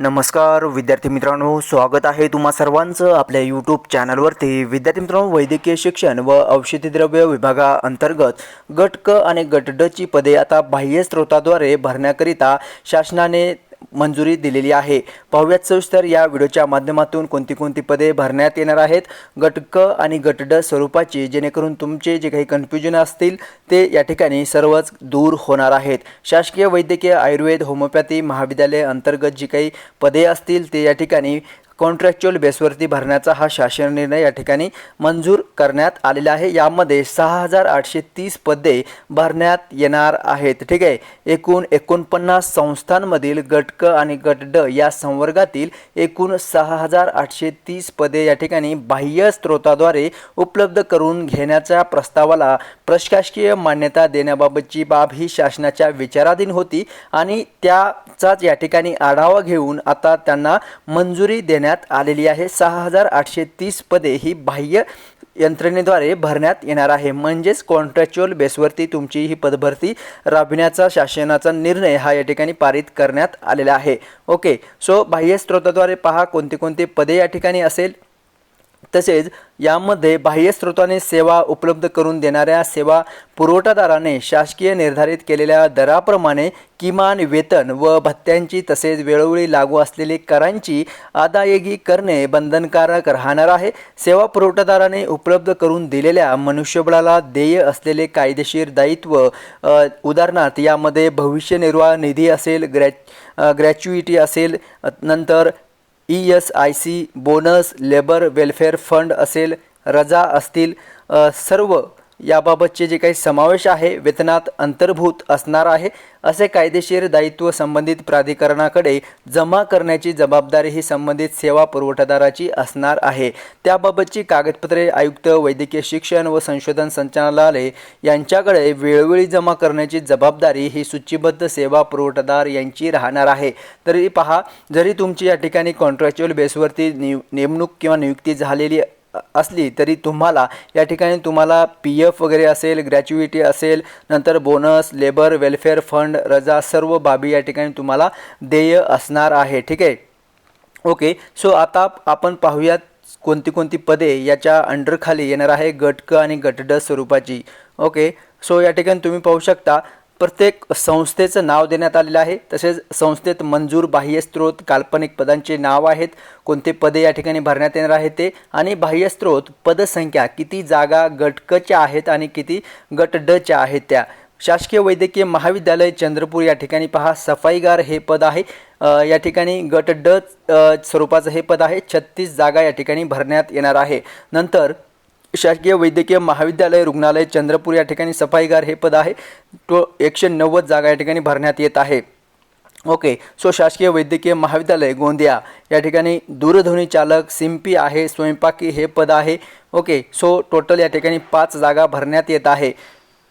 नमस्कार विद्यार्थी मित्रांनो स्वागत आहे तुम्हा सर्वांचं आपल्या यूट्यूब चॅनलवरती विद्यार्थी मित्रांनो वैद्यकीय शिक्षण व औषधी द्रव्य विभागाअंतर्गत गट क आणि गट ड ची पदे आता बाह्य स्रोताद्वारे भरण्याकरिता शासनाने मंजुरी दिलेली आहे. पाहूयात सविस्तर या व्हिडिओच्या माध्यमातून कोणती कोणती पदे भरण्यात येणार आहेत गट क आणि गट ड स्वरूपाची जेणेकरून तुमचे जे काही कन्फ्युजन असतील ते या ठिकाणी सर्वच दूर होणार आहेत. शासकीय वैद्यकीय आयुर्वेद होमिओपॅथी महाविद्यालय अंतर्गत जी काही पदे असतील ते या ठिकाणी कॉन्ट्रॅक्च्युअल बेसवरती भरण्याचा हा शासन निर्णय या ठिकाणी मंजूर करण्यात आलेला आहे. यामध्ये सहा हजार आठशे तीस पदे भरण्यात येणार आहेत. ठीक आहे? एकूण एकोणपन्नास संस्थांमधील गट क आणि गट ड या संवर्गातील एकूण सहा हजार आठशे तीस पदे या ठिकाणी बाह्य स्रोताद्वारे उपलब्ध करून घेण्याच्या प्रस्तावाला प्रशासकीय मान्यता देण्याबाबतची बाब ही शासनाच्या विचाराधीन होती आणि त्याचाच या ठिकाणी आढावा घेऊन आता त्यांना मंजुरी देण्यात आलेली आहे. सहा हजार आठशे तीस पदे ही बाह्य यंत्रणेद्वारे भरण्यात येणार आहे. म्हणजेच कॉन्ट्रॅक्च्युअल बेसवरती तुमची ही पदभरती राबविण्याचा शासनाचा निर्णय हा या ठिकाणी पारित करण्यात आलेला आहे. ओके. सो बाह्य स्त्रोताद्वारे पहा कोणती कोणती पदे या ठिकाणी असेल. तसेच यामध्ये बाह्य स्रोताने सेवा उपलब्ध करून देणाऱ्या सेवा पुरवठादाराने शासकीय निर्धारित केलेल्या दराप्रमाणे किमान वेतन व भत्त्यांची तसेच वेळोवेळी लागू असलेली करांची अदायगी करणे बंधनकारक राहणार आहे. सेवा पुरवठादाराने उपलब्ध करून दिलेल्या मनुष्यबळाला देय असलेले कायदेशीर दायित्व उदाहरणार्थ यामध्ये भविष्य निर्वाह निधी असेल ग्रॅ ग्रॅच्युइटी असेल नंतर E S I C bonus labour welfare fund असेल रजा असतील सर्व याबाबतचे जे काही समावेश आहे वेतनात अंतर्भूत असणार आहे असे कायदेशीर दायित्व संबंधित प्राधिकरणाकडे जमा करण्याची जबाबदारी ही संबंधित सेवा पुरवठादाराची असणार आहे. त्याबाबतची कागदपत्रे आयुक्त वैद्यकीय शिक्षण व संशोधन संचालनालय यांच्याकडे वेळोवेळी जमा करण्याची जबाबदारी ही सूचीबद्ध सेवा पुरवठादार यांची राहणार आहे. तरी पहा जरी तुमची या ठिकाणी कॉन्ट्रॅक्च्युअल बेसवरती निव नेमणूक किंवा नियुक्ती झालेली असली तरी तुम्हाला या ठिकाणी तुम्हाला पी एफ वगैरे असेल ग्रॅच्युइटी असेल नंतर बोनस लेबर वेलफेअर फंड रजा सर्व बाबी या ठिकाणी तुम्हाला देय असणार आहे. ठीक आहे? ओके सो आता आपण पाहूयात कोणती कोणती पदे याच्या अंडरखाली येणार आहे गट क आणि गट ड स्वरूपाची. ओके सो या ठिकाणी तुम्ही पाहू शकता प्रत्येक संस्थेचं नाव देण्यात आलेलं आहे. तसेच संस्थेत मंजूर बाह्य स्रोत काल्पनिक पदांचे नाव आहेत. कोणते पदे या ठिकाणी भरण्यात येणार आहे ते? आणि बाह्य स्रोत पदसंख्या किती जागा गट कच्या आहेत आणि किती गट डच्या आहेत त्या? शासकीय वैद्यकीय महाविद्यालय चंद्रपूर या ठिकाणी पहा. सफाईगार हे पद आहे. या ठिकाणी गट ड स्वरूपाचं हे पद आहे. छत्तीस जागा या ठिकाणी भरण्यात येणार आहे. नंतर शासकीय वैद्यकीय महाविद्यालय रुग्णालय चंद्रपूर या ठिकाणी सफाईगार हे पद आहे. तो एकशे नव्वद जागा या ठिकाणी भरण्यात येत आहे. ओके सो शासकीय वैद्यकीय महाविद्यालय गोंदिया या ठिकाणी दूरध्वनी चालक सिम्पी आहे स्वयंपाकी हे पद आहे. ओके सो टोटल या ठिकाणी पाच जागा भरण्यात येत आहे.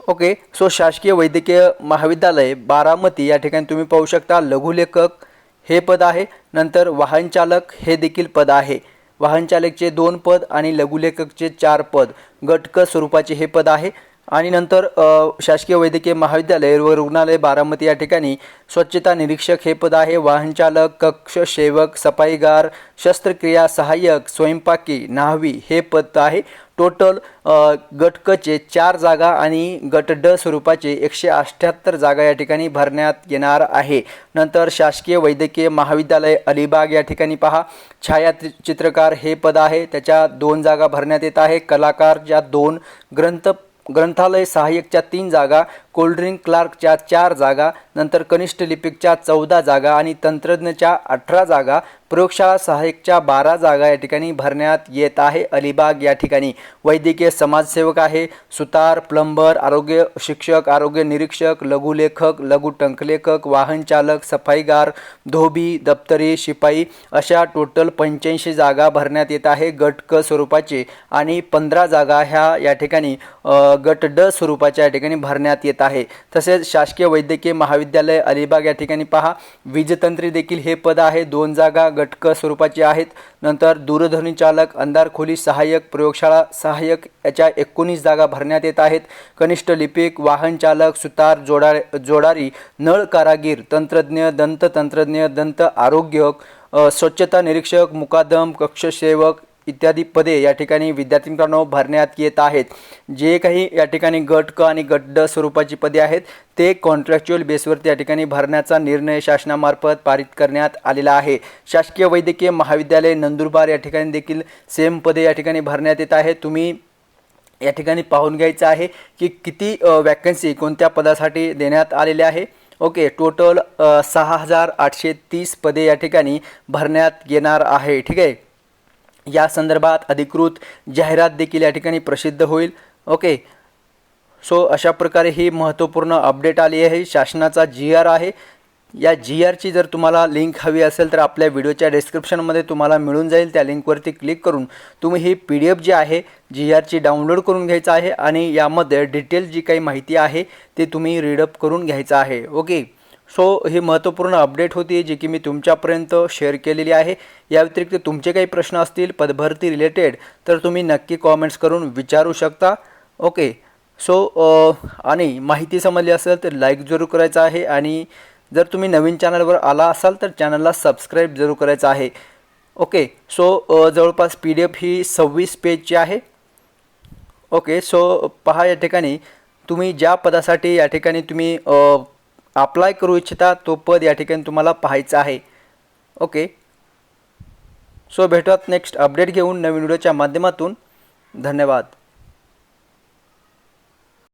ओके सो शासकीय वैद्यकीय महाविद्यालय बारामती या ठिकाणी तुम्ही पाहू शकता लघुलेखक हे पद आहे. नंतर वाहन चालक हे देखील पद आहे. वाहनचालकचे दोन पद आणि लघुलेखकचे चार पद. गटक स्वरूपाचे हे पद आहे. आणि नंतर शासकीय वैद्यकीय महाविद्यालय व रुग्णालय बारामती या ठिकाणी स्वच्छता निरीक्षक हे पद आहे. वाहनचालक कक्ष सेवक सफाईगार शस्त्रक्रिया सहाय्यक स्वयंपाकी न्हावी हे पद आहे. टोटल गटकचे गट क चे चार जागा आणि गट ड स्वरूपाचे एकशे अठ्ठ्याहत्तर जागा या ठिकाणी भरण्यात येणार आहे. नंतर शासकीय वैद्यकीय महाविद्यालय अलिबाग या ठिकाणी पहा. छायाचित्रकार हे पद आहे. त्याच्या दोन जागा भरण्यात येत आहे. कलाकार ज्या दोन ग्रंथ ग्रंथालय सहाय्यकच्या तीन जागा कोल्ड्रिंक क्लार्कच्या चार जागा नंतर कनिष्ठ लिपिकच्या चौदा जागा आणि तंत्रज्ञच्या अठरा जागा प्रयोगशाळा सहाय्यकच्या बारा जागा या ठिकाणी भरण्यात येत आहे. अलिबाग या ठिकाणी वैद्यकीय समाजसेवक आहे. सुतार प्लंबर आरोग्य शिक्षक आरोग्य निरीक्षक लघुलेखक लघु टंकलेखक वाहनचालक सफाईगार धोबी दप्तरी शिपाई अशा टोटल पंच्याऐंशी जागा भरण्यात येत आहे. गट क स्वरूपाचे आणि पंधरा जागा ह्या या ठिकाणी गट ड स्वरूपाच्या या ठिकाणी भरण्यात येत येत आहे. तसेच शासकीय वैद्यकीय महाविद्यालय अलिबाग या ठिकाणी पहा. वीजतंत्री देखील हे पद आहे. दोन जागा गटक स्वरूपाची आहेत. नंतर दूरध्वनी चालक अंधार खोली सहाय्यक प्रयोगशाळा सहाय्यक याच्या एकोणीस जागा भरण्यात येत आहेत. कनिष्ठ लिपिक वाहन चालक सुतार जोडा जोडारी नळ कारागीर तंत्रज्ञ दंत तंत्रज्ञ दंत आरोग्य स्वच्छता निरीक्षक मुकादम कक्षसेवक इत्यादी पदे या ठिकाणी विद्यार्थी मित्रांनो भरण्यात येत आहेत. जे काही या ठिकाणी गट क आणि गट ड स्वरूपाची पदे आहेत ते कॉन्ट्रॅक्च्युअल बेसवरती या ठिकाणी भरण्याचा निर्णय शासनामार्फत पारित करण्यात आलेला आहे. शासकीय वैद्यकीय महाविद्यालय नंदुरबार या ठिकाणी देखील सेम पदे या ठिकाणी भरण्यात येत आहे तुम्ही या ठिकाणी पाहून घ्यायचं आहे की किती वॅकन्सी कोणत्या पदासाठी देण्यात आलेल्या आहे. ओके टोटल सहा हजार आठशे तीस पदे या ठिकाणी भरण्यात येणार आहे. ठीक आहे? या संदर्भात अधिकृत जाहिरात देखील या ठिकाणी प्रसिद्ध होईल. ओके. सो अशा प्रकारे ही महत्त्वपूर्ण अपडेट आली आहे. शासनाचा जी आर आहे. या जी आरची जर तुम्हाला लिंक हवी असेल तर आपल्या व्हिडिओच्या डिस्क्रिप्शनमध्ये तुम्हाला मिळून जाईल. त्या लिंकवरती क्लिक करून तुम्ही ही पी डी एफ जी आहे जी आरची डाउनलोड करून घ्यायचं आहे आणि यामध्ये डिटेल जी काही माहिती आहे ते तुम्ही रीडअप करून घ्यायचं आहे. ओके. सो ही महत्त्वपूर्ण अपडेट होती जी की मी तुमच्यापर्यंत शेअर केलेली आहे. या व्यतिरिक्त तुमचे काही प्रश्न असतील पदभरती रिलेटेड तर तुम्ही नक्की कॉमेंट्स करून विचारू शकता. ओके सो आणि माहिती समजली असेल तर लाईक जरूर करायचं आहे आणि जर तुम्ही नवीन चॅनलवर आला असाल तर चॅनलला सबस्क्राईब जरूर करायचं आहे. ओके सो जवळपास पी डी एफ ही सव्वीस पेजची आहे. ओके सो पहा या ठिकाणी तुम्ही ज्या पदासाठी या ठिकाणी तुम्ही अप्लाय करू इच्छिता तो पद या ठिकाणी तुम्हाला पाहायचा आहे. ओके सो भेटूयात नेक्स्ट अपडेट घेऊन नवीन व्हिडिओच्या माध्यमातून. धन्यवाद.